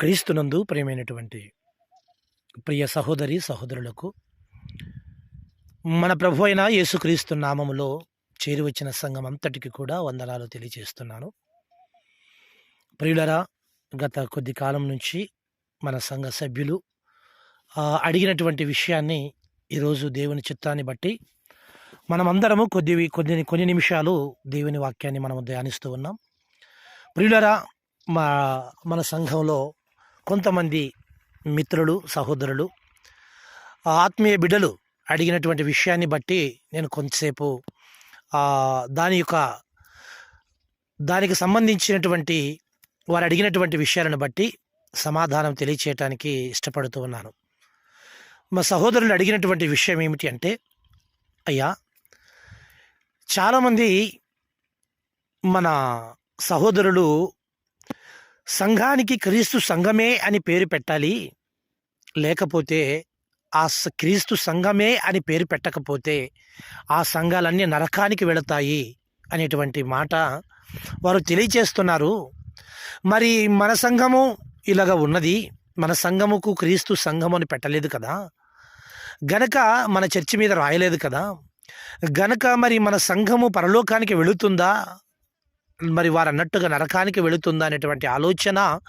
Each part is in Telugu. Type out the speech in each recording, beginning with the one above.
క్రీస్తునందు ప్రియమైనటువంటి ప్రియ సహోదరి సహోదరులకు మన ప్రభు అయిన యేసుక్రీస్తు నామములో చేరి వచ్చిన సంఘం అంతటికి కూడా వందనాలు తెలియజేస్తున్నాను. ప్రియులరా గత కొద్ది కాలం నుంచి మన సంఘ సభ్యులు అడిగినటువంటి విషయాన్ని ఈరోజు దేవుని చిత్తాన్ని బట్టి మనమందరము కొద్ది కొద్ది కొన్ని నిమిషాలు దేవుని వాక్యాన్ని మనం ధ్యానిస్తూ ఉన్నాం. ప్రియులరా మా మన సంఘంలో కొంతమంది మిత్రులు సహోదరులు ఆత్మీయ బిడ్డలు అడిగినటువంటి విషయాన్ని బట్టి నేను కొంతసేపు దాని యొక్క దానికి సంబంధించినటువంటి వారు అడిగినటువంటి విషయాలను బట్టి సమాధానం తెలియచేయటానికి ఇష్టపడుతూ ఉన్నాను. మా సహోదరులు అడిగినటువంటి విషయం ఏమిటి అంటే అయ్యా చాలామంది మన సహోదరులు సంఘానికి క్రీస్తు సంఘమే అని పేరు పెట్టాలి. లేకపోతే ఆ క్రీస్తు సంఘమే అని పేరు పెట్టకపోతే ఆ సంఘాలన్నీ నరకానికి వెళతాయి అనేటువంటి మాట వారు తెలియచేస్తున్నారు. మరి మన సంఘము ఇలాగ ఉన్నది. మన సంఘముకు క్రీస్తు సంఘము అని పెట్టలేదు కదా. గనక మన చర్చి మీద రాయలేదు కదా. గనక మరి మన సంఘము పరలోకానికి వెళుతుందా? మరి వారు అన్నట్టుగా నరకానికి వెళుతుందా అనేటువంటి ఆలోచన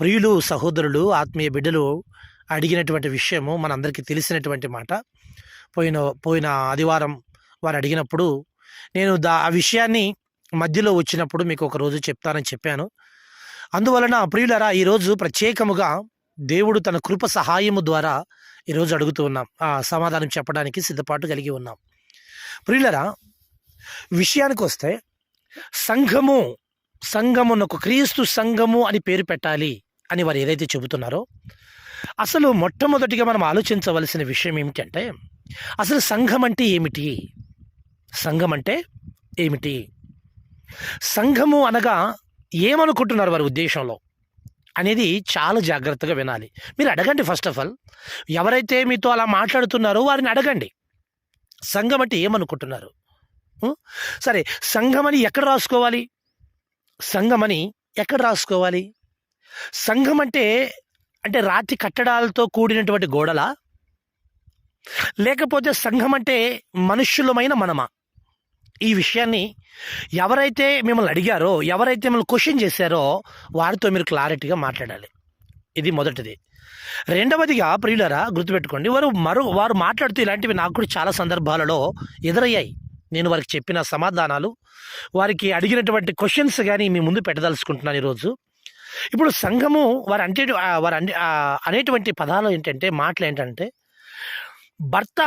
ప్రియులు సహోదరులు ఆత్మీయ బిడ్డలు అడిగినటువంటి విషయము మనందరికీ తెలిసినటువంటి మాట. పోయిన పోయిన ఆదివారం వారు అడిగినప్పుడు నేను దా ఆ విషయాన్ని మధ్యలో వచ్చినప్పుడు మీకు ఒక రోజు చెప్తానని చెప్పాను. అందువలన ప్రియులరా ఈరోజు ప్రత్యేకముగా దేవుడు తన కృప సహాయము ద్వారా ఈరోజు అడుగుతూ ఉన్నాం. ఆ సమాధానం చెప్పడానికి సిద్ధపాటు కలిగి ఉన్నాం. ప్రియులరా విషయానికి వస్తే సంఘము సంఘమునకు క్రీస్తు సంఘము అని పేరు పెట్టాలి అని వారు ఏదైతే చెబుతున్నారో అసలు మొట్టమొదటిగా మనం ఆలోచించవలసిన విషయం ఏమిటంటే అసలు సంఘం అంటే ఏమిటి? సంఘం అంటే ఏమిటి? సంఘము అనగా ఏమనుకుంటున్నారు వారి ఉద్దేశంలో అనేది చాలా జాగ్రత్తగా వినాలి. మీరు అడగండి ఫస్ట్ ఆఫ్ ఆల్ ఎవరైతే మీతో అలా మాట్లాడుతున్నారో వారిని అడగండి. సంఘం అంటే ఏమనుకుంటున్నారు? సరే సంఘమని ఎక్కడ రాసుకోవాలి? సంఘమని ఎక్కడ రాసుకోవాలి? సంఘం అంటే అంటే రాతి కట్టడాలతో కూడినటువంటి గోడలా? లేకపోతే సంఘం అంటే మనుష్యులమైన మనమా? ఈ విషయాన్ని ఎవరైతే మిమ్మల్ని అడిగారో ఎవరైతే మిమ్మల్ని క్వశ్చన్ చేశారో వారితో మీరు క్లారిటీగా మాట్లాడాలి. ఇది మొదటిది. రెండవదిగా ప్రియులరా గుర్తుపెట్టుకోండి వారు మరో వారు మాట్లాడుతూ ఇలాంటివి నాకు కూడా చాలా సందర్భాలలో ఎదురయ్యాయి. నేను వారికి చెప్పిన సమాధానాలు వారికి అడిగినటువంటి క్వశ్చన్స్ కానీ మీ ముందు పెట్టదలుచుకుంటున్నాను ఈరోజు. ఇప్పుడు సంఘము వారు అంటే వారు అంటే అనేటువంటి పదాలు ఏంటంటే మాటలు ఏంటంటే భర్త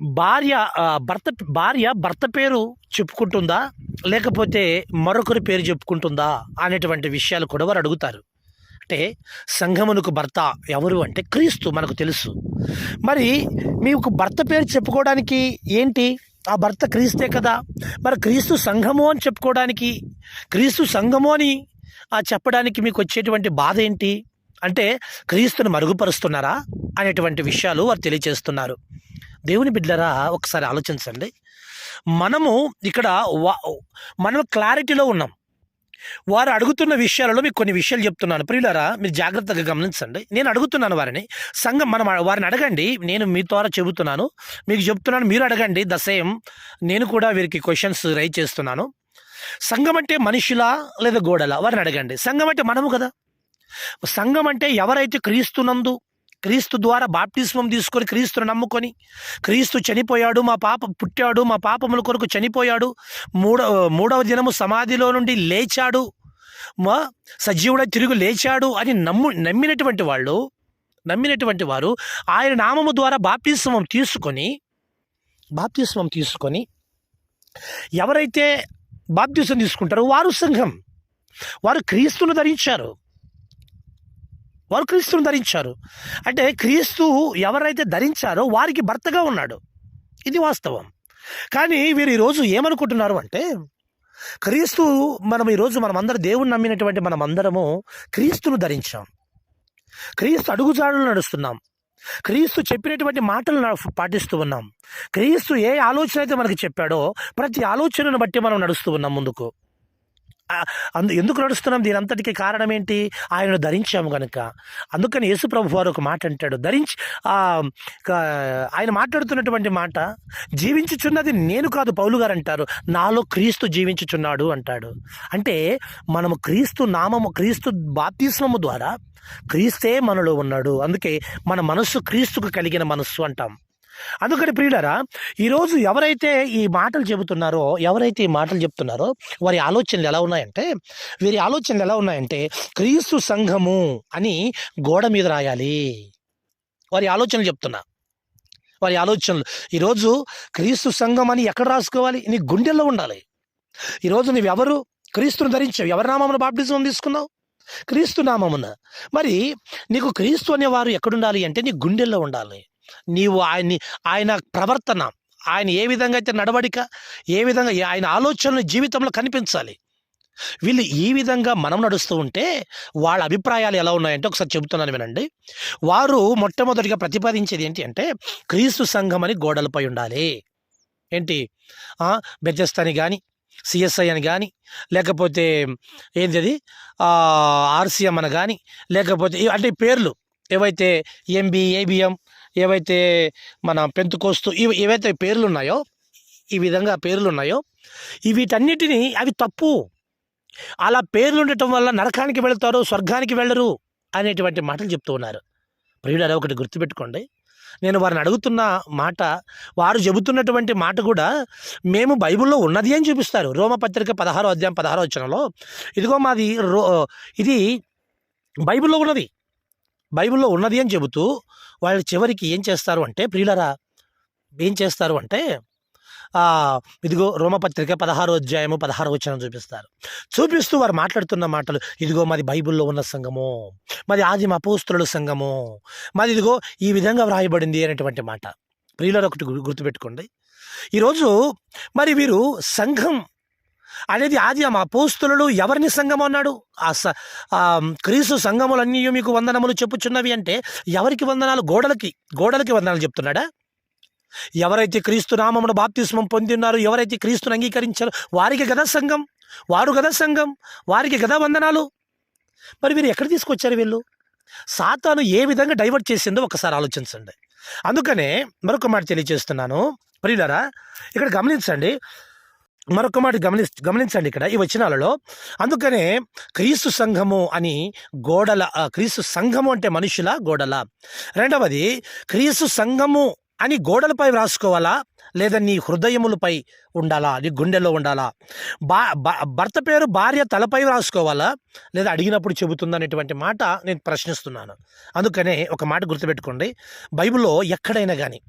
భార్య భర్త భార్య భర్త పేరు చెప్పుకుంటుందా? లేకపోతే మరొకరి పేరు చెప్పుకుంటుందా? అనేటువంటి విషయాలు కూడా వారు అడుగుతారు. అంటే సంఘమునకు భర్త ఎవరు అంటే క్రీస్తు మనకు తెలుసు. మరి మీకు భర్త పేరు చెప్పుకోవడానికి ఏంటి? ఆ భర్త క్రీస్తే కదా. మరి క్రీస్తు సంఘము అని చెప్పుకోవడానికి క్రీస్తు సంఘము అని ఆ చెప్పడానికి మీకు వచ్చేటువంటి బాధ ఏంటి? అంటే క్రీస్తును మరుగుపరుస్తున్నారా అనేటువంటి విషయాలు వారు తెలియజేస్తున్నారు దేవుని బిడ్డరా ఒకసారి ఆలోచించండి. మనము ఇక్కడ వా- మనం క్లారిటీలో ఉన్నాం. వారు అడుగుతున్న విషయాలలో మీకు కొన్ని విషయాలు చెప్తున్నాను. ప్రియులరా మీరు జాగ్రత్తగా గమనించండి. నేను అడుగుతున్నాను వారిని. సంఘం మనం వారిని అడగండి. నేను మీ ద్వారా చెబుతున్నాను. మీకు చెప్తున్నాను మీరు అడగండి. The same. నేను కూడా వీరికి క్వశ్చన్స్ రైజ్ చేస్తున్నాను. సంఘం అంటే మనుషులా లేదా గోడలా? వారిని అడగండి. సంఘం అంటే మనము కదా. సంఘం అంటే ఎవరైతే క్రీస్తునందు క్రీస్తు ద్వారా బాప్టిస్మం తీసుకొని క్రీస్తును నమ్ముకొని క్రీస్తు చనిపోయాడు మా పాప పుట్టాడు మా పాపముల కొరకు చనిపోయాడు మూడవ మూడవ దినము సమాధిలో నుండి లేచాడు మా సజీవుడ తిరుగు లేచాడు అని నమ్ము నమ్మినటువంటి వాళ్ళు నమ్మినటువంటి వారు ఆయన నామము ద్వారా బాప్తిస్మం తీసుకొని బాప్తిస్మం తీసుకొని ఎవరైతే బాప్తిసం తీసుకుంటారో వారు సంఘం. వారు క్రీస్తును ధరించారు. వారు క్రీస్తును ధరించారు. అంటే క్రీస్తు ఎవరైతే ధరించారో వారికి భర్తగా ఉన్నాడు. ఇది వాస్తవం. కానీ వీరు ఈరోజు ఏమనుకుంటున్నారు అంటే క్రీస్తు మనం ఈరోజు మనమందరం దేవుణ్ణి నమ్మినటువంటి మనమందరము క్రీస్తును ధరించాం. క్రీస్తు అడుగుజాడలు నడుస్తున్నాం. క్రీస్తు చెప్పినటువంటి మాటలు పాటిస్తూ ఉన్నాం. క్రీస్తు ఏ ఆలోచన అయితే మనకి చెప్పాడో ప్రతి ఆలోచనను బట్టి మనం నడుస్తూ ఉన్నాం ముందుకు. అందు ఎందుకు నడుస్తున్నాం? దీని అంతటికి కారణం ఏంటి ఆయనను ధరించాము కనుక అందుకని యేసుప్రభు వారు ఒక మాట అంటాడు. ధరించి ఆయన మాట్లాడుతున్నటువంటి మాట జీవించుచున్నది నేను కాదు పౌలు గారు అంటారు. నాలో క్రీస్తు జీవించుచున్నాడు అంటాడు. అంటే మనము క్రీస్తు నామము క్రీస్తు బాప్తిస్మము ద్వారా క్రీస్తే మనలో ఉన్నాడు. అందుకే మన మనస్సు క్రీస్తుకు కలిగిన మనస్సు అంటాం. అందుకని ప్రియులరా ఈరోజు ఎవరైతే ఈ మాటలు చెబుతున్నారో ఎవరైతే ఈ మాటలు చెప్తున్నారో వారి ఆలోచనలు ఎలా ఉన్నాయంటే వీరి ఆలోచనలు ఎలా ఉన్నాయంటే క్రీస్తు సంఘము అని గోడ మీద రాయాలి. వారి ఆలోచనలు చెప్తున్నా. వారి ఆలోచనలు ఈరోజు క్రీస్తు సంఘం అని ఎక్కడ రాసుకోవాలి? నీ గుండెల్లో ఉండాలి. ఈరోజు నువ్వెవరు? క్రీస్తును ధరించావు. ఎవరి నామమున బాప్టిజం తీసుకున్నావు? క్రీస్తు నామమున. మరి నీకు క్రీస్తు అనేవారు ఎక్కడుండాలి అంటే నీ గుండెల్లో ఉండాలి. నీవు ఆయన్ని ఆయన ప్రవర్తన ఆయన ఏ విధంగా అయితే నడవడిక ఏ విధంగా ఆయన ఆలోచనలు జీవితంలో కనిపించాలి. వీళ్ళు ఈ విధంగా మనం నడుస్తూ ఉంటే వాళ్ళ అభిప్రాయాలు ఎలా ఉన్నాయంటే ఒకసారి చెబుతున్నాను వినండి. వారు మొట్టమొదటిగా ప్రతిపాదించేది ఏంటి అంటే క్రీస్తు సంఘం అని గోడలపై ఉండాలి. ఏంటి? బెజస్తని కానీ సిఎస్ఐ అని కానీ లేకపోతే ఏంటి అది ఆర్సీఎం అని కానీ లేకపోతే అంటే పేర్లు ఏవైతే ఎంబీ ఏబిఎం ఏవైతే మన పెంతుకోస్తు ఇవి ఏవైతే పేర్లు ఉన్నాయో ఈ విధంగా పేర్లు ఉన్నాయో వీటన్నిటినీ అవి తప్పు. అలా పేర్లు ఉండటం వల్ల నరకానికి వెళతారు స్వర్గానికి వెళ్ళరు అనేటువంటి మాటలు చెప్తూ ఉన్నారు. ప్రియుడారా ఒకటి గుర్తుపెట్టుకోండి. నేను వారిని అడుగుతున్న మాట వారు చెబుతున్నటువంటి మాట కూడా మేము బైబిల్లో ఉన్నది అని చూపిస్తారు. రోమపత్రిక పదహారో అధ్యాయం పదహారో వచనంలో. ఇదిగో మాది రో ఇది బైబిల్లో ఉన్నది. బైబిల్లో ఉన్నది అని చెబుతూ వాళ్ళు చివరికి ఏం చేస్తారు అంటే ప్రియులరా ఏం చేస్తారు అంటే ఇదిగో రోమపత్రిక పదహారో అధ్యాయము పదహారో వచ్చిన చూపిస్తారు. చూపిస్తూ వారు మాట్లాడుతున్న మాటలు ఇదిగో మాది బైబిల్లో ఉన్న సంఘము మాది ఆదిమ అపోస్తుల సంఘము మాది ఇదిగో ఈ విధంగా వ్రాయబడింది అనేటువంటి మాట. ప్రియులరు ఒకటి గు- గుర్తుపెట్టుకోండి. ఈరోజు మరి వీరు సంఘం అనేది ఆది ఆ అపోస్తులు ఎవరిని సంఘం అన్నాడు? ఆ స ఆ క్రీస్తు సంఘములన్నీ మీకు వందనములు చెప్పుచున్నవి అంటే ఎవరికి వందనాలు? గోడలకి గోడలకి వందనాలు చెప్తున్నాడా? ఎవరైతే క్రీస్తు నామమును బాప్తిస్మం పొంది ఉన్నారో ఎవరైతే క్రీస్తుని అంగీకరించారో వారికి గదా సంఘం? వారు గదా సంఘం? వారికి గదా వందనాలు? మరి మీరు ఎక్కడ తీసుకొచ్చారు వీళ్ళు? సాతాను ఏ విధంగా డైవర్ట్ చేసిందో ఒకసారి ఆలోచించండి. అందుకనే మరొక మాట తెలియజేస్తున్నాను. ప్రియులరా ఇక్కడ గమనించండి. మరొక మాట గమని గమనించండి ఇక్కడ ఈ వచనాలలో. అందుకనే క్రీస్తు సంఘము అని గోడల క్రీస్తు సంఘము అంటే మనుషుల గోడల. రెండవది క్రీస్తు సంఘము అని గోడలపై వ్రాసుకోవాలా? లేదా నీ హృదయములపై ఉండాలా? నీ గుండెలో ఉండాలా? బా బా- భర్త పేరు భార్య తలపై రాసుకోవాలా లేదా అడిగినప్పుడు చెబుతుందా అనేటువంటి మాట నేను ప్రశ్నిస్తున్నాను. అందుకనే ఒక మాట గుర్తుపెట్టుకోండి. బైబిల్లో ఎక్కడైనా కానీ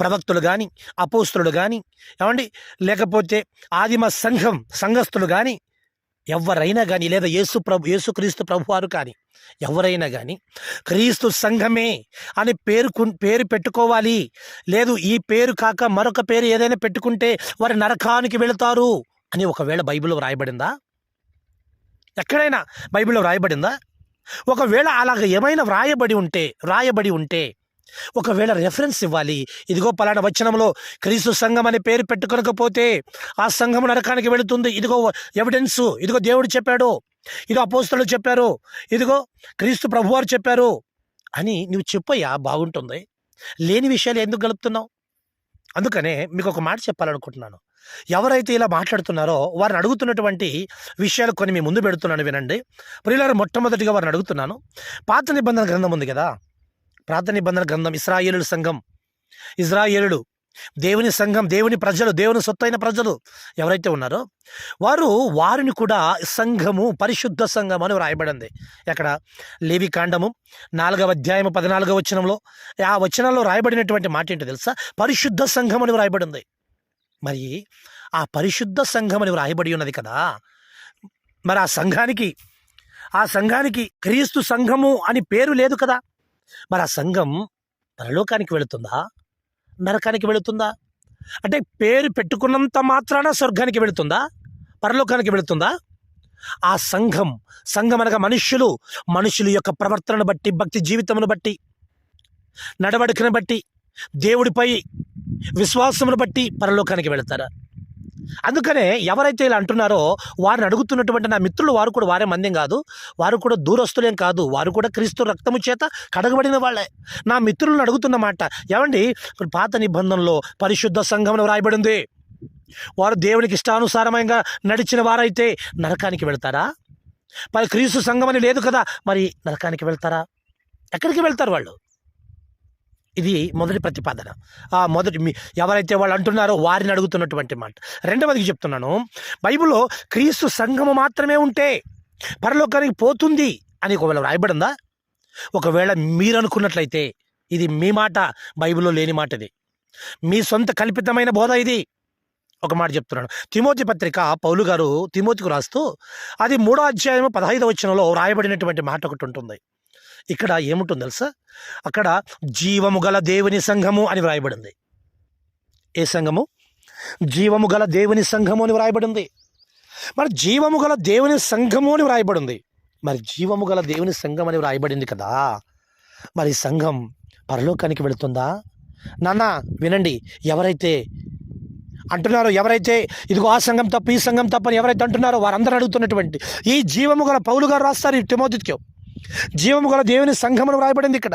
ప్రవక్తులు కానీ అపోస్తులు కానీ ఏమండి? లేకపోతే ఆదిమ సంఘం సంఘస్థులు కానీ ఎవరైనా కానీ లేదా యేసు ప్రభు యేసుక్రీస్తు ప్రభువారు కానీ ఎవరైనా కానీ క్రీస్తు సంఘమే అని పేరు పేరు పెట్టుకోవాలి. లేదు ఈ పేరు కాక మరొక పేరు ఏదైనా పెట్టుకుంటే వారి నరకానికి వెళతారు అని ఒకవేళ బైబిల్లో వ్రాయబడిందా? ఎక్కడైనా బైబిల్లో వ్రాయబడిందా? ఒకవేళ అలాగ ఏమైనా వ్రాయబడి ఉంటే వ్రాయబడి ఉంటే ఒకవేళ రెఫరెన్స్ ఇవ్వాలి. ఇదిగో పలానా వచనంలో క్రీస్తు సంఘం అనే పేరు పెట్టుకొనకపోతే ఆ సంఘం నరకానికి వెళుతుంది. ఇదిగో ఎవిడెన్సు ఇదిగో దేవుడు చెప్పాడు. ఇదిగో అపోస్తలు చెప్పారు. ఇదిగో క్రీస్తు ప్రభువారు చెప్పారు. అని నువ్వు చెప్పయ్యా బాగుంటుంది. లేని విషయాలు ఎందుకు గలుపుతున్నావు? అందుకనే మీకు ఒక మాట చెప్పాలనుకుంటున్నాను. ఎవరైతే ఇలా మాట్లాడుతున్నారో వారిని అడుగుతున్నటువంటి విషయాలు కొన్ని మీ ముందు పెడుతున్నాను వినండి. ప్రియులారు మొట్టమొదటిగా వారిని అడుగుతున్నాను. పాత నిబంధన గ్రంథం ఉంది కదా? ప్రార్థన నిబంధన గ్రంథం ఇస్రాయేలుడు సంఘం. ఇజ్రాయేలుడు దేవుని సంఘం దేవుని ప్రజలు దేవుని సొత్తైన ప్రజలు ఎవరైతే ఉన్నారో వారు వారిని కూడా సంఘము పరిశుద్ధ సంఘం అని వ్రాయబడింది. ఎక్కడ? లేవి కాండము నాలుగవ అధ్యాయము పద్నాలుగవ వచనంలో. ఆ వచనంలో రాయబడినటువంటి మాట ఏంటో తెలుసా? పరిశుద్ధ సంఘం అని వ్రాయబడింది. మరి ఆ పరిశుద్ధ సంఘం అని వ్రాయబడి ఉన్నది కదా? మరి ఆ సంఘానికి ఆ సంఘానికి క్రీస్తు సంఘము అని పేరు లేదు కదా? మరి ఆ సంఘం పరలోకానికి వెళుతుందా? నరకానికి వెళుతుందా? అంటే పేరు పెట్టుకున్నంత మాత్రాన స్వర్గానికి వెళుతుందా? పరలోకానికి వెళుతుందా? ఆ సంఘం సంఘం అనగా మనుష్యులు మనుషుల యొక్క ప్రవర్తనను బట్టి భక్తి జీవితమును బట్టి నడవడికను బట్టి దేవుడిపై విశ్వాసమును బట్టి పరలోకానికి వెళతారా? అందుకనే ఎవరైతే ఇలా అంటున్నారో వారిని అడుగుతున్నటువంటి నా మిత్రులు వారు కూడా వారే మందేం కాదు. వారు కూడా దూరస్తులేం కాదు. వారు కూడా క్రీస్తు రక్తము చేత కడగబడిన వాళ్ళే. నా మిత్రులను అడుగుతున్నమాట ఏమండి? ఇప్పుడు పాత నిబంధనలో పరిశుద్ధ సంఘం రాయబడింది వారు దేవునికి ఇష్టానుసారమంగా నడిచిన వారైతే నరకానికి వెళ్తారా? మరి క్రీస్తు సంఘం అని లేదు కదా. మరి నరకానికి వెళ్తారా? ఎక్కడికి వెళ్తారు వాళ్ళు? ఇది మొదటి ప్రతిపాదన. ఆ మొదటి మీ ఎవరైతే వాళ్ళు అంటున్నారో వారిని అడుగుతున్నటువంటి మాట. రెండవదికి చెప్తున్నాను. బైబిల్లో క్రీస్తు సంఘము మాత్రమే ఉంటే పరలోకానికి పోతుంది అని ఒకవేళ రాయబడిందా ఒకవేళ మీరు అనుకున్నట్లయితే ఇది మీ మాట బైబిల్లో లేని మాట ఇది. మీ సొంత కల్పితమైన బోధ ఇది. ఒక మాట చెప్తున్నాను. తిమోతి పత్రిక పౌలు గారు తిమోతికి రాస్తూ అది మూడో అధ్యాయం పదహైదు వచనంలో రాయబడినటువంటి మాట ఒకటి ఉంటుంది. ఇక్కడ ఏముంటుంది తెలుసా? అక్కడ జీవము గల దేవుని సంఘము అని వ్రాయబడింది. ఏ సంఘము? జీవము గల దేవుని సంఘము అని వ్రాయబడింది. మరి జీవము గల దేవుని సంఘము అని వ్రాయబడింది. మరి జీవము గల దేవుని సంఘం అని వ్రాయబడింది కదా? మరి సంఘం పరలోకానికి వెళుతుందా? నాన్న వినండి. ఎవరైతే అంటున్నారో ఎవరైతే ఇదిగో ఆ సంఘం తప్పు ఈ సంఘం తప్పని ఎవరైతే అంటున్నారో వారందరూ అడుగుతున్నటువంటి ఈ జీవము గల పౌలు గారు రాస్తారు ఈ తిమోతికి. జీవము గల దేవుని సంఘమును వ్రాయబడింది ఇక్కడ.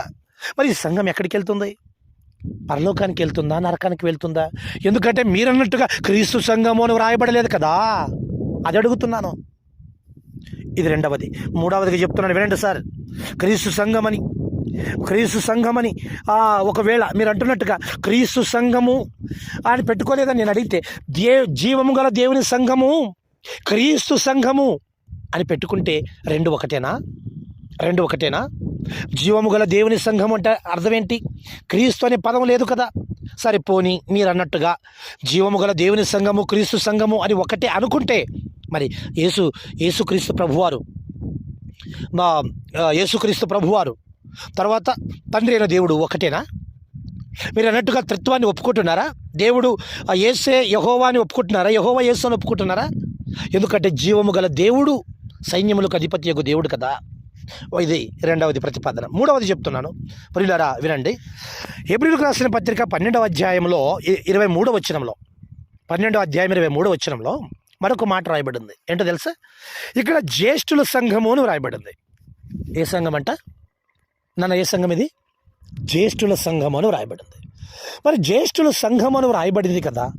మరి ఈ సంఘం ఎక్కడికి వెళ్తుంది? పరలోకానికి వెళ్తుందా? నరకానికి వెళ్తుందా? ఎందుకంటే మీరన్నట్టుగా క్రీస్తు సంఘము అని వ్రాయబడలేదు కదా? అది అడుగుతున్నాను. ఇది రెండవది. మూడవదిగా చెప్తున్నాను వినండి సార్. క్రీస్తు సంఘమని క్రీస్తు సంఘమని ఒకవేళ మీరు అంటున్నట్టుగా క్రీస్తు సంఘము అని పెట్టుకోలేదని నేను అడిగితే దే జీవము గల దేవుని సంఘము క్రీస్తు సంఘము అని పెట్టుకుంటే రెండు ఒకటేనా? రెండు ఒకటేనా? జీవము గల దేవుని సంఘం అంటే అర్థం ఏంటి క్రీస్తు అనే పదం లేదు కదా. సరే పోని మీరు అన్నట్టుగా జీవము గల దేవుని సంఘము క్రీస్తు సంఘము అని ఒకటే అనుకుంటే మరి యేసు యేసుక్రీస్తు ప్రభువారు మా యేసుక్రీస్తు ప్రభువారు తర్వాత తండ్రి అయిన దేవుడు ఒకటేనా? మీరు అన్నట్టుగా త్రిత్వాన్ని ఒప్పుకుంటున్నారా? దేవుడు ఏసే యహోవాని ఒప్పుకుంటున్నారా? యహోవా యేసు అని ఒప్పుకుంటున్నారా? ఎందుకంటే జీవము గల దేవుడు సైన్యములకు అధిపతి యొక్క దేవుడు కదా. ఇది రెండవది ప్రతిపాదన. మూడవది చెప్తున్నాను. ప్రియులారా వినండి. ఏప్రిల్కు రాసిన పత్రిక పన్నెండవ అధ్యాయంలో ఇరవై మూడవ వచనంలో పన్నెండవ అధ్యాయం ఇరవై మూడవ వచనంలో మరొక మాట రాయబడింది. ఏంటో తెలుసా? ఇక్కడ జ్యేష్ఠుల సంఘము అని రాయబడింది. ఏ సంఘం అంట? నన్న ఏ సంఘం ఇది? జ్యేష్ఠుల సంఘం అని వ్రాయబడింది మరి జ్యేష్ఠుల సంఘం అని వ్రాయబడింది కదా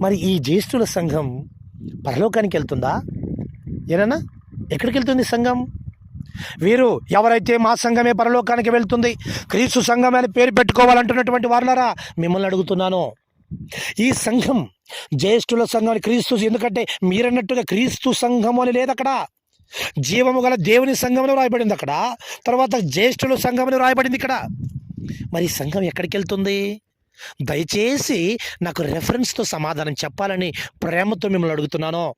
మరి ఈ జ్యేష్ఠుల సంఘం పరలోకానికి వెళ్తుందా? ఏనన్నా? ఎక్కడికి వెళ్తుంది సంఘం? వీరు ఎవరైతే మా సంఘమే పరలోకానికి వెళ్తుంది క్రీస్తు సంఘం అని పేరు పెట్టుకోవాలంటున్నటువంటి వారులారా మిమ్మల్ని అడుగుతున్నాను. ఈ సంఘం జ్యేష్ఠుల సంఘం క్రీస్తు ఎందుకంటే మీరన్నట్టుగా క్రీస్తు సంఘం అని లేదు అక్కడ. జీవము గల దేవుని సంఘంలో రాయబడింది అక్కడ. తర్వాత జ్యేష్ఠుల సంఘం అని రాయబడింది ఇక్కడ. మరి సంఘం ఎక్కడికి వెళ్తుంది? దయచేసి నాకు రెఫరెన్స్తో సమాధానం చెప్పాలని ప్రేమతో మిమ్మల్ని అడుగుతున్నాను.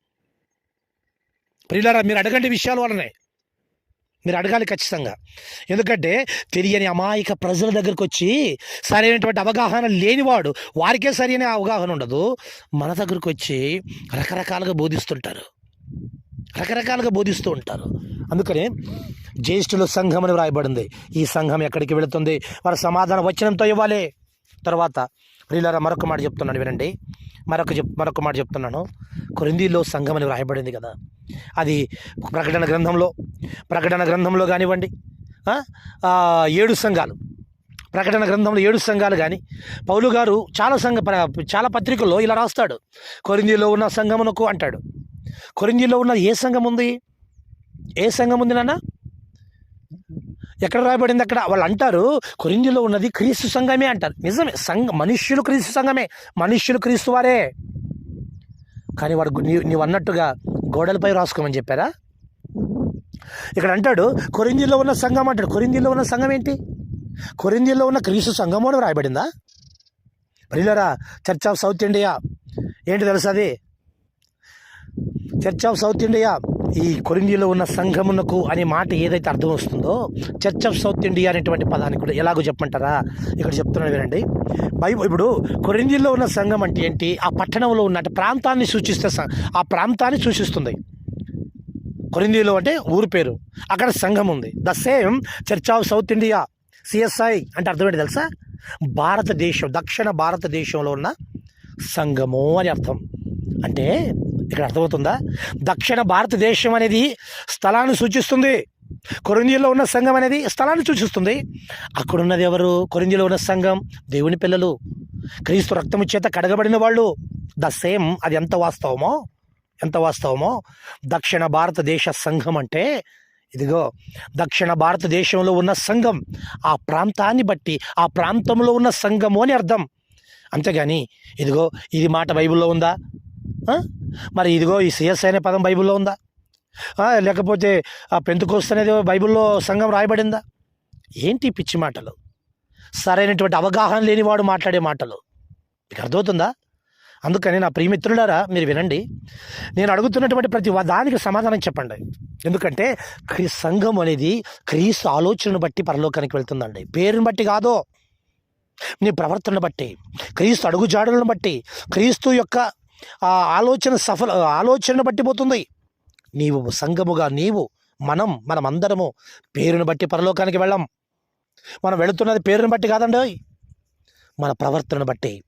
ప్రియులారా మీరు అడగండి విషయాలు వాళ్ళనే. మీరు అడగాలి ఖచ్చితంగా. ఎందుకంటే తెలియని అమాయక ప్రజల దగ్గరకు వచ్చి సరైనటువంటి అవగాహన లేనివాడు వారికే సరైన అవగాహన ఉండదు. మన దగ్గరకు వచ్చి రకరకాలుగా బోధిస్తుంటారు. రకరకాలుగా బోధిస్తూ ఉంటారు. అందుకనే జ్యేష్ఠుల సంఘం అని వ్రాయబడింది. ఈ సంఘం ఎక్కడికి వెళుతుంది? వారి సమాధానం వచనంతో ఇవ్వాలి. తర్వాత రీలారా మరొక మాట చెప్తున్నాను వినండి. మరొక చెప్ మరొక మాట చెప్తున్నాను. కొరిందీలో సంఘం అని వ్రాయబడింది కదా. అది ప్రకటన గ్రంథంలో ప్రకటన గ్రంథంలో కానివ్వండి ఏడు సంఘాలు. ప్రకటన గ్రంథంలో ఏడు సంఘాలు కానీ పౌలు గారు చాలా సంఘ చాలా పత్రికల్లో ఇలా రాస్తాడు. కొరిందీలో ఉన్న సంఘమునకు అంటాడు. కొరిందీలో ఉన్న ఏ సంఘం ఉంది? ఏ సంఘం ఉంది నాన్న? ఎక్కడ రాయబడింది అక్కడ? వాళ్ళు అంటారు కొరిందీలో ఉన్నది క్రీస్తు సంఘమే అంటారు. నిజమే సంఘ మనుష్యులు క్రీస్తు సంఘమే. మనుష్యులు క్రీస్తు వారే. కానీ వాడు నీవు అన్నట్టుగా గోడలపై రాసుకోమని చెప్పారా? ఇక్కడ అంటాడు కొరింజీలో ఉన్న సంఘం అంటాడు. కొరిందీలో ఉన్న సంఘం ఏంటి? కొరిందీలో ఉన్న క్రీస్తు సంఘము అని రాయబడిందా ప్రియులరా చర్చ్ ఆఫ్ సౌత్ ఇండియా ఏంటి తెలుసా అది చర్చ్ ఆఫ్ సౌత్ ఇండియా ఈ కొరిందీలో ఉన్న సంఘమునకు అనే మాట ఏదైతే అర్థం వస్తుందో చర్చ్ ఆఫ్ సౌత్ ఇండియా అనేటువంటి పదానికి కూడా ఎలాగో చెప్పమంటారా? ఇక్కడ చెప్తున్నాను వినండి. బైబుల్ ఇప్పుడు కొరిందీలో ఉన్న సంఘం అంటే ఏంటి? ఆ పట్టణంలో ఉన్న అంటే ప్రాంతాన్ని సూచిస్తే ఆ ప్రాంతాన్ని సూచిస్తుంది. కొరిందీలో అంటే ఊరు పేరు. అక్కడ సంఘం ఉంది. The same church of south India CSI అంటే అర్థమేంటి తెలుసా? భారతదేశం దక్షిణ భారతదేశంలో ఉన్న సంఘము అని అర్థం. అంటే ఇక్కడ అర్థమవుతుందా? దక్షిణ భారతదేశం అనేది స్థలాన్ని సూచిస్తుంది. కొరిందీలో ఉన్న సంఘం అనేది స్థలాన్ని సూచిస్తుంది. అక్కడున్నది ఎవరు? కొరిందీలో ఉన్న సంఘం దేవుని పిల్లలు. క్రీస్తు రక్తము చేత కడగబడిన వాళ్ళు. The same. అది ఎంత వాస్తవమో? ఎంత వాస్తవమో? దక్షిణ భారతదేశ సంఘం అంటే ఇదిగో దక్షిణ భారతదేశంలో ఉన్న సంఘం. ఆ ప్రాంతాన్ని బట్టి ఆ ప్రాంతంలో ఉన్న సంఘము అని అర్థం. అంతేగాని ఇదిగో ఇది మాట బైబిల్లో ఉందా? మరి ఇదిగో ఈ సిఎస్ అనే పదం బైబిల్లో ఉందా? లేకపోతే ఆ పెంతుకోస్తు అనేది బైబిల్లో సంఘం రాయబడిందా? ఏంటి పిచ్చి మాటలు? సరైనటువంటి అవగాహన లేనివాడు మాట్లాడే మాటలు. మీకు అర్థమవుతుందా? అందుకని నా ప్రియమిత్రులారా మీరు వినండి. నేను అడుగుతున్నటువంటి ప్రతి దానికి సమాధానం చెప్పండి. ఎందుకంటే క్రీ సంఘం అనేది క్రీస్తు ఆలోచనను బట్టి పరలోకానికి వెళ్తుందండి. పేరుని బట్టి కాదు. నీ ప్రవర్తనను బట్టి క్రీస్తు అడుగుజాడులను బట్టి క్రీస్తు యొక్క ఆ ఆలోచన సఫల ఆలోచనను బట్టి పోతుంది. నీవు సంఘముగా నీవు మనం మనమందరము పేరును బట్టి పరలోకానికి వెళ్ళం. మనం వెళుతున్నది పేరుని బట్టి కాదండి. ఓయ్. మన ప్రవర్తనను బట్టి.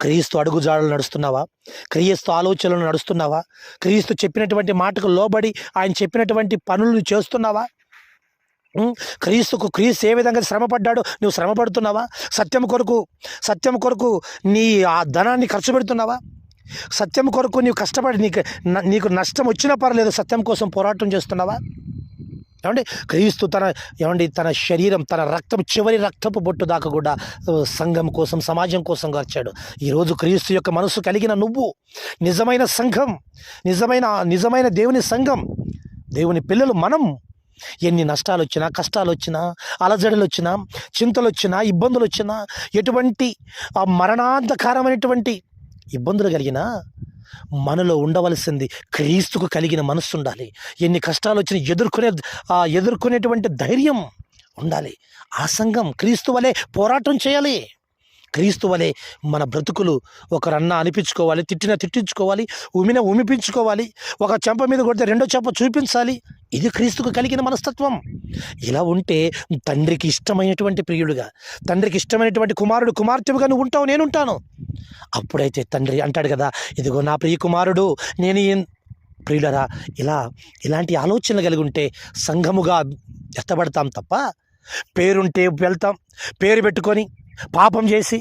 క్రీస్తు అడుగుజాడలు నడుస్తున్నావా? క్రీస్తు ఆలోచనలు నడుస్తున్నావా? క్రీస్తు చెప్పినటువంటి మాటకు లోబడి ఆయన చెప్పినటువంటి పనులు చేస్తున్నావా? క్రీస్తుకు క్రీస్తు ఏ విధంగా శ్రమపడ్డాడో నువ్వు శ్రమపడుతున్నావా? సత్యం కొరకు సత్యం కొరకు నీ ఆ ధనాన్ని ఖర్చు పెడుతున్నావా? సత్యం కొరకు నీవు కష్టపడి నీకు నీకు నష్టం వచ్చినా పర్లేదు సత్యం కోసం పోరాటం చేస్తున్నావా? ఏమండి? క్రీస్తు తన ఏమండి తన శరీరం తన రక్తం చివరి రక్తపు బొట్టు దాకా కూడా సంఘం కోసం సమాజం కోసం వచ్చాడు ఈరోజు క్రీస్తు యొక్క మనసు కలిగిన నువ్వు నిజమైన సంఘం నిజమైన నిజమైన దేవుని సంఘం దేవుని పిల్లలు మనం ఎన్ని నష్టాలు వచ్చినా కష్టాలు వచ్చినా అలజడులు వచ్చినా చింతలు వచ్చినా ఇబ్బందులు వచ్చినా ఎటువంటి ఆ మరణాంతకారమైనటువంటి ఇబ్బందులు కలిగినా మనలో ఉండవలసింది క్రీస్తుకు కలిగిన మనస్సు ఉండాలి. ఎన్ని కష్టాలు వచ్చినా ఎదుర్కొనే ఆ ఎదుర్కొనేటువంటి ధైర్యం ఉండాలి. ఆ సంఘం క్రీస్తు వలె పోరాటం చేయాలి. క్రీస్తు వలె మన బ్రతుకులు ఒకరన్నా అనిపించుకోవాలి తిట్టిన తిట్టించుకోవాలి ఉమిన ఉమిపించుకోవాలి ఒక చెంప మీద కొడితే రెండో చెంప చూపించాలి. ఇది క్రీస్తుకు కలిగిన మనస్తత్వం. ఇలా ఉంటే తండ్రికి ఇష్టమైనటువంటి ప్రియుడుగా తండ్రికి ఇష్టమైనటువంటి కుమారుడు కుమార్తెగా నువ్వు ఉంటావు నేను ఉంటాను అప్పుడైతే తండ్రి అంటాడు కదా ఇదిగో నా ప్రియ కుమారుడు నేను ప్రియులరా ఇలా ఇలాంటి ఆలోచనలు కలిగి ఉంటే సంఘముగా ఎత్తబడతాం తప్ప పేరుంటే వెళ్తాం పేరు పెట్టుకొని పాపం చేసి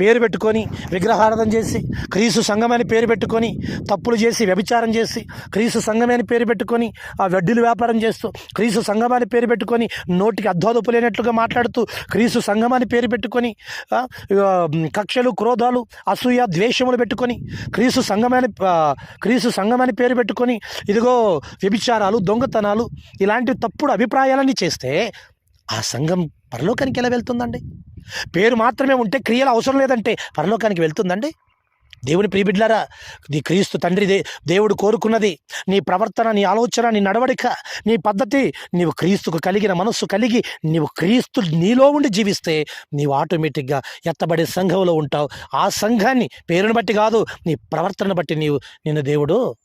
పేరు పెట్టుకొని విగ్రహారాధన చేసి క్రీసు సంఘమని పేరు పెట్టుకొని తప్పులు చేసి వ్యభిచారం చేసి క్రీసు సంఘమని పేరు పెట్టుకొని ఆ వడ్డీలు వ్యాపారం చేస్తూ క్రీసు సంఘమని పేరు పెట్టుకొని నోటికి అద్దోదుపు లేనట్లుగా మాట్లాడుతూ క్రీసు సంఘమని పేరు పెట్టుకొని కక్షలు క్రోధాలు అసూయ ద్వేషములు పెట్టుకొని క్రీసు సంఘమని క్రీసు సంఘమని పేరు పెట్టుకొని ఇదిగో వ్యభిచారాలు దొంగతనాలు ఇలాంటి తప్పుడు అభిప్రాయాలన్నీ చేస్తే ఆ సంఘం పరలోకానికి ఎలా వెళ్తుందండి? పేరు మాత్రమే ఉంటే క్రియలు అవసరం లేదంటే పరలోకానికి వెళ్తుందండి. దేవుని ప్రియబిడ్లారా నీ క్రీస్తు తండ్రి దే దేవుడు కోరుకున్నది నీ ప్రవర్తన నీ ఆలోచన నీ నడవడిక నీ పద్ధతి నీవు క్రీస్తుకు కలిగిన మనస్సు కలిగి నీవు క్రీస్తు నీలో ఉండి జీవిస్తే నీవు ఆటోమేటిక్గా ఎత్తబడే సంఘంలో ఉంటావు. ఆ సంఘాన్ని పేరుని బట్టి కాదు నీ ప్రవర్తన బట్టి నీవు నిన్ను దేవుడు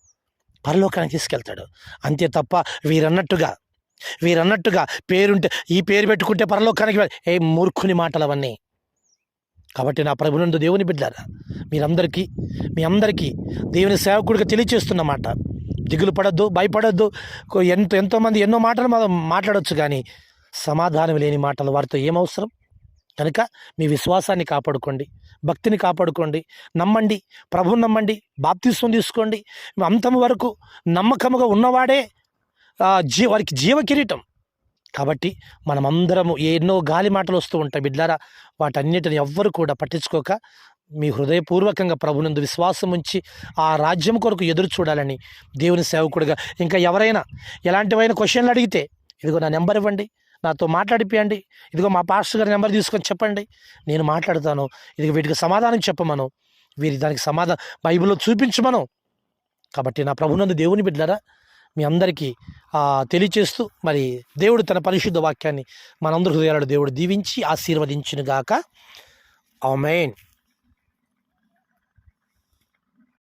పరలోకానికి తీసుకెళ్తాడు. అంతే తప్ప వీరన్నట్టుగా వీరన్నట్టుగా పేరుంటే ఈ పేరు పెట్టుకుంటే పరలోకానికి ఏ మూర్ఖుని మాటలు అవన్నీ కాబట్టి నా ప్రభునందు దేవుని బిడ్డారా మీరందరికీ మీ అందరికీ దేవుని సేవకుడిగా తెలియచేస్తున్నమాట దిగులు పడద్దు భయపడద్దు ఎంత ఎంతోమంది ఎన్నో మాటలు మా- మాట్లాడొచ్చు కానీ సమాధానం లేని మాటలు వారితో ఏమవసరం? కనుక మీ విశ్వాసాన్ని కాపాడుకోండి భక్తిని కాపాడుకోండి నమ్మండి ప్రభు నమ్మండి బాప్తిస్వం తీసుకోండి. అంతం వరకు నమ్మకముగా ఉన్నవాడే జీ వారికి జీవ కిరీటం. కాబట్టి మనమందరము ఎన్నో గాలి మాటలు వస్తూ ఉంటాయి. బిడ్లారా వాటన్నిటిని ఎవ్వరు కూడా పట్టించుకోక మీ హృదయపూర్వకంగా ప్రభునందు విశ్వాసం ఉంచి ఆ రాజ్యం కొరకు ఎదురు చూడాలని దేవుని సేవకుడిగా. ఇంకా ఎవరైనా ఎలాంటివైనా క్వశ్చన్లు అడిగితే ఇదిగో నా నెంబర్ ఇవ్వండి నాతో మాట్లాడిపియండి ఇదిగో మా పాస్టర్ గారి నెంబర్ తీసుకొని చెప్పండి నేను మాట్లాడతాను ఇదిగో వీటికి సమాధానం చెప్పమను వీరి దానికి సమాధానం బైబిల్లో చూపించమను. కాబట్టి నా ప్రభునందు దేవుని బిడ్డారా మీ అందరికీ తెలియచేస్తూ మరి దేవుడు తన పరిశుద్ధ వాక్యాన్ని మనందరి హృదయాలను దేవుడు దీవించి ఆశీర్వదించినగాక. ఆమెన్.